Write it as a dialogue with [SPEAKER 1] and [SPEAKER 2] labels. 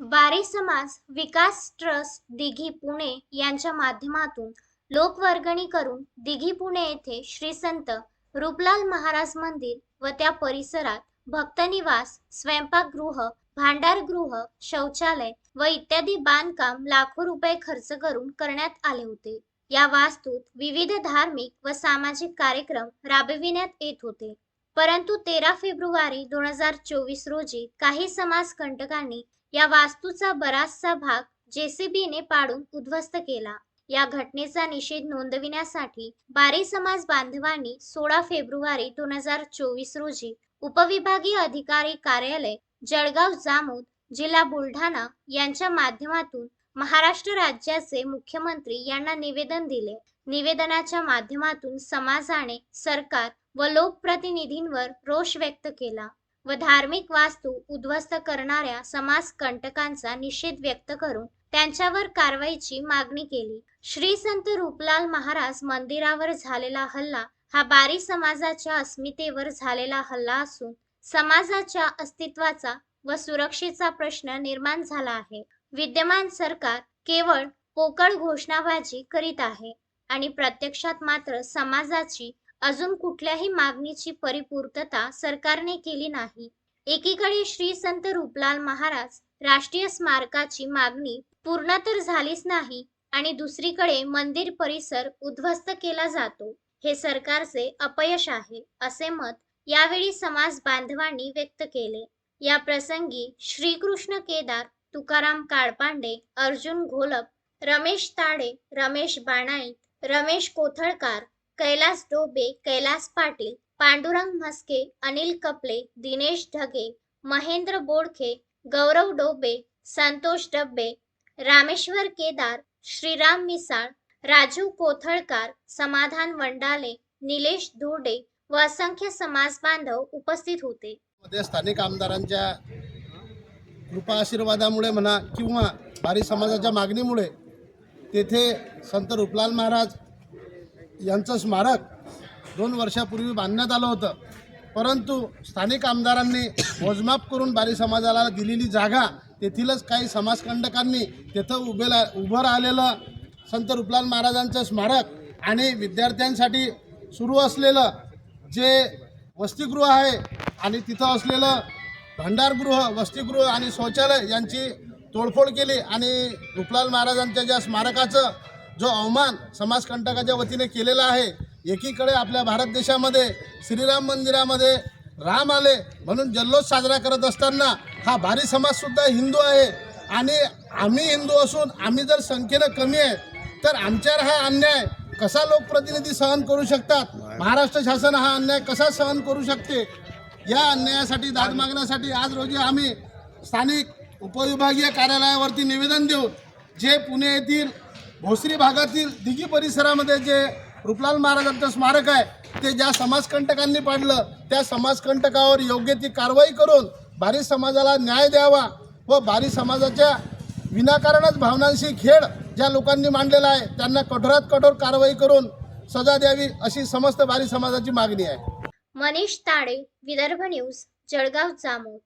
[SPEAKER 1] वारी समाज विकास ट्रस्ट दिघी पुणे यांच्या माध्यमातून लोकवर्गणी करून दिघी पुणे येथे श्री संत रूपलाल महाराज मंदिर व त्या परिसरात भक्तनिवास स्वयंपाकगृह भांडारगृह शौचालय व इत्यादी बांधकाम लाखो रुपये खर्च करून करण्यात आले होते. या वास्तूत विविध धार्मिक व सामाजिक कार्यक्रम राबविण्यात येत होते. परंतु तेरा फेब्रुवारी दोन हजार चोवीस रोजी काही समाज कंटकांनी या वास्तूचा बराचसा भाग जेसीबीने पाडून उद्ध्वस्त केला. या घटनेचा निषेध नोंदविण्यासाठी बारी समाज बांधवांनी सोळा फेब्रुवारी दोन हजार चोवीस रोजी उपविभागीय अधिकारी कार्यालय जळगाव जामोद जिल्हा बुलढाणा यांच्या माध्यमातून महाराष्ट्र राज्याचे मुख्यमंत्री यांना निवेदन दिले. निवेदनाच्या माध्यमातून समाजाने सरकार व लोकप्रतिनिधींवर रोष व्यक्त केला व धार्मिक वास्तू उद्ध्वस्त करणाऱ्या समाज कंटकांचा निषेध व्यक्त करून त्यांच्यावर कारवाईची मागणी केली. श्री संत रूपलाल महाराज मंदिरावर झालेला हल्ला हा बारी समाजाच्या अस्मितेवर झालेला हल्ला असून समाजाच्या अस्तित्वाचा व सुरक्षेचा प्रश्न निर्माण झाला आहे. विद्यमान सरकार केवळ पोकळ घोषणाबाजी करीत आहे आणि प्रत्यक्षात मात्र समाजाची अजून कुठल्याही मागणीची परिपूर्तता सरकारने केली नाही. एकीकडे श्री संत रूपलाल महाराज राष्ट्रीय स्मारकाची मागणी पूर्ण तर झालीच नाही आणि दुसरीकडे मंदिर परिसर उद्ध्वस्त केला जातो हे सरकारचे अपयश आहे असे मत यावेळी समाज बांधवांनी व्यक्त केले. या प्रसंगी श्रीकृष्ण केदार तुकाराम काळपांडे अर्जुन घोलप रमेश ताडे रमेश बाणाईत रमेश कोथळकार कैलास डोबे कैलास पाटील पांडुरंग म्हस्के अनिल कपले दिनेश ढगे महेंद्र बोडखे गौरव डोबे संतोष डब्बे रामेश्वर केदार श्रीराम मिसाळ राजू कोथळकार समाधान वंडाले निलेश धोडे व असंख्य समाज बांधव उपस्थित होते.
[SPEAKER 2] मध्ये स्थानिक आमदारांच्या कृपा आशीर्वादामुळे म्हणा किंवा बारी समाजाच्या मागणीमुळे तेथे संत रूपलाल महाराज यांचं स्मारक दोन वर्षापूर्वी बांधण्यात आलं होतं. परंतु स्थानिक आमदारांनी मोजमाप करून बारी समाजाला दिलेली जागा तेथीलच काही समाजकंडकांनी तेथं उभेला उभं राहिलेलं संत रूपलाल महाराजांचं स्मारक आणि विद्यार्थ्यांसाठी सुरू असलेलं जे वसतिगृह आहे आणि तिथं असलेलं भंडारगृह वसतिगृह आणि शौचालय यांची तोडफोड केली आणि रुपलाल महाराजांच्या ज्या स्मारकाचं जो अवमान समाजकंटकाच्या वतीने केलेला आहे एकीकडे आपल्या भारत देशामध्ये श्रीराम मंदिरामध्ये राम आले म्हणून जल्लोष साजरा करत असताना हा भारी समाजसुद्धा हिंदू आहे आणि आम्ही हिंदू असून आम्ही जर संख्येनं कमी आहे तर आमच्यावर हा अन्याय कसा लोकप्रतिनिधी सहन करू शकतात? महाराष्ट्र शासन हा अन्याय कसा सहन करू शकते? या अन्यायासाठी दाद मागण्यासाठी आज रोजी आम्ही स्थानिक उपविभागीय कार्यालयावरती निवेदन देऊ जे पुणे येथील भोसरी भागातील दिघी परिसरामध्ये जे रूपलाल महाराजांचं स्मारक आहे ते ज्या समाजकंटकांनी पाडलं त्या समाजकंटकावर योग्य ती कारवाई करून बारी समाजाला न्याय द्यावा व बारी समाजाच्या विनाकारणच भावनांशी खेळ ज्या लोकांनी मांडलेला आहे त्यांना कठोरात कठोर कारवाई करून सजा द्यावी अशी समस्त बारी समाजाची मागणी आहे.
[SPEAKER 1] मनीष ताडे विदर्भ न्यूज जळगाव जामोद.